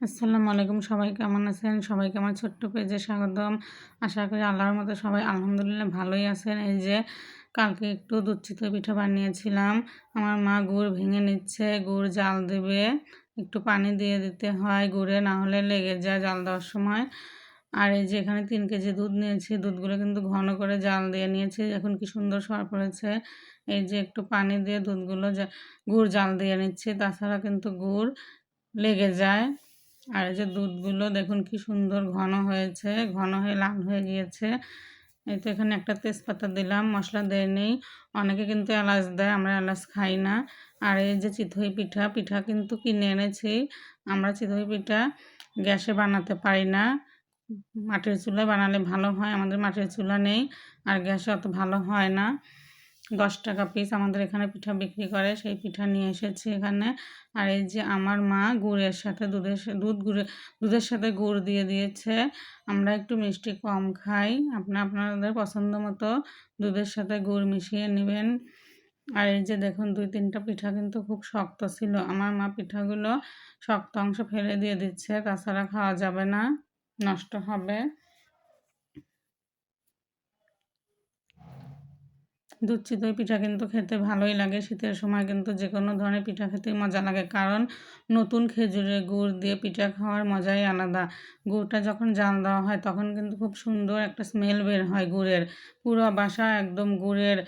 আসসালামু আলাইকুম। সবাই কেমন আছেন? সবাইকে আমার ছোট্ট পেজে স্বাগতম। আশা করি আল্লাহর মতো সবাই আলহামদুলিল্লাহ ভালোই আছেন। এই যে কালকে একটু চিতই পিঠা বানিয়েছিলাম। আমার মা গুড় ভেঙে নিচ্ছে, গুড় জাল দেবে। একটু পানি দিয়ে দিতে হয় গুড়ে, না হলে লেগে যায় জাল দেওয়ার সময়। আর এই যে এখানে তিন কেজি দুধ নিয়েছি। দুধগুলো কিন্তু ঘন করে জাল দিয়ে নিয়েছি। এখন কি সুন্দর সর পড়েছে। এই যে একটু পানি দিয়ে দুধগুলো গুড় জাল দিয়ে নিচ্ছি। তাছাড়া কিন্তু গুড় লেগে যায়। আর এই যে দুধগুলো দেখুন কি সুন্দর ঘন হয়েছে, ঘন হয়ে লাল হয়ে গিয়েছে। এই তো এখানে একটা তেজপাতা দিলাম, মশলা দেয়নি অনেকে কিন্তু এলাচ দেয়, আমরা এলাচ খাই না। আর এই যে চিতই পিঠা পিঠা কিন্তু কিনে এনেছি। আমরা চিতই পিঠা গ্যাসে বানাতে পারি না। মাটির চুলায় বানালে ভালো হয়, আমাদের মাটির চুলা নেই। আর গ্যাসে অত ভালো হয় না। দশ টাকা পিস আমাদের এখানে পিঠা বিক্রি করে, সেই পিঠা নিয়ে এসেছি এখানে। আর এই যে আমার মা গুড়ের সাথে দুধের দুধ গুড়ে, দুধের সাথে গুড় দিয়ে দিয়েছে। আমরা একটু মিষ্টি কম খাই। আপনার আপনাদের পছন্দ মতো দুধের সাথে গুড় মিশিয়ে নেবেন। আর এই যে দেখুন, দুই তিনটা পিঠা কিন্তু খুব শক্ত ছিল। আমার মা পিঠাগুলো শক্ত অংশ ফেলে দিয়ে দিচ্ছে, তাছাড়া খাওয়া যাবে না, নষ্ট হবে। দুধ চিতই পিঠা কিন্তু খেতে ভালোই লাগে। শীতের সময় কিন্তু যে কোনো ধরনের পিঠা খেতেই মজা লাগে। কারণ নতুন খেজুরের গুড় দিয়ে পিঠা খাওয়ার মজাই আলাদা। গুড়টা যখন জাল দেওয়া হয় তখন কিন্তু খুব সুন্দর একটা স্মেল বের হয় গুড়ের। পুরো বাসা একদম গুড়ের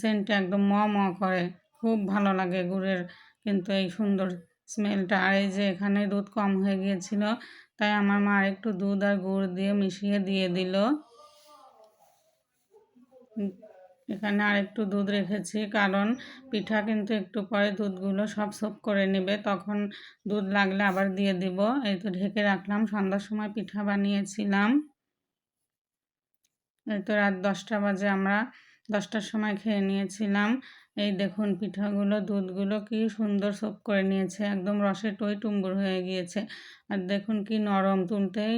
সেন্টটা একদম ম ম করে। খুব ভালো লাগে গুড়ের কিন্তু এই সুন্দর স্মেলটা। আর এই যে এখানে দুধ কম হয়ে গিয়েছিল, তাই আমার মা একটু দুধ আর গুড় দিয়ে মিশিয়ে দিয়ে দিল। এখানে আর একটু দুধ রেখেছি, কারণ পিঠা কিন্তু একটু পরে দুধগুলো সব সব করে নেবে। তখন দুধ লাগলে আবার দিয়ে দিব। এই তো ঢেকে রাখলাম, সন্ধ্যার সময় পিঠা বানিয়েছিলাম। এই তো রাত দশটা বাজে আমরা, দশটার সময় খেয়ে নিয়েছিলাম। এই দেখুন পিঠাগুলো, দুধগুলো কি সুন্দর সব করে নিয়েছে, একদম রসে টই টুম্বুর হয়ে গিয়েছে। আর দেখুন কি নরম তুলতেই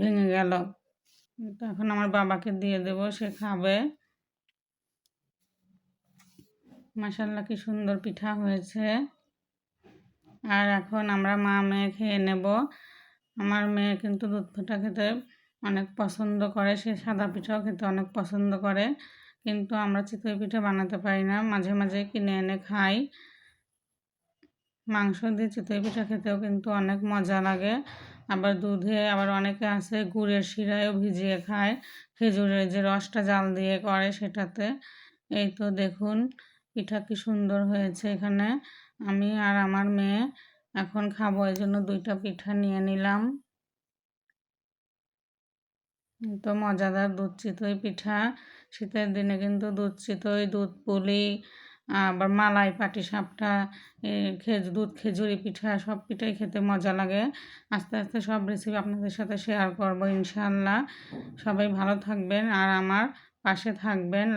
ভেঙে গেল। এখন আমার বাবাকে দিয়ে দেব, সে খাবে। মাসাল্লা কি সুন্দর পিঠা হয়েছে। আর এখন আমরা মা মেয়ে খেয়ে নেব। আমার মেয়ে কিন্তু দুধ পিঠা খেতে অনেক পছন্দ করে, সে সাদা পিঠাও খেতে অনেক পছন্দ করে। কিন্তু আমরা চিতই পিঠা বানাতে পারি না, মাঝে মাঝে কিনে এনে খাই। মাংস দিয়ে চিতই পিঠা খেতেও কিন্তু অনেক মজা লাগে। আবার দুধে আবার অনেকে আছে গুড়ের শিরায়ও ভিজিয়ে খায়, খেজুরের যে রসটা জাল দিয়ে করে সেটাতে। এই তো দেখুন পিঠা কি সুন্দর হয়েছে এখানে। আমি আর আমার মেয়ে এখন খাব, এই জন্য দুইটা পিঠা নিয়ে নিলাম। তো মজাদার দুধ চিতই পিঠা। শীতের দিনে কিন্তু দুধ চিতই, দুধ পুলি, আবার মালাই পাটি সাপটা খেজ, দুধ, খেজুরি পিঠা, সব পিঠাই খেতে মজা লাগে। আস্তে আস্তে সব রেসিপি আপনাদের সাথে শেয়ার করব ইনশাল্লাহ সবাই ভালো থাকবেন আর আমার পাশে থাকবেন।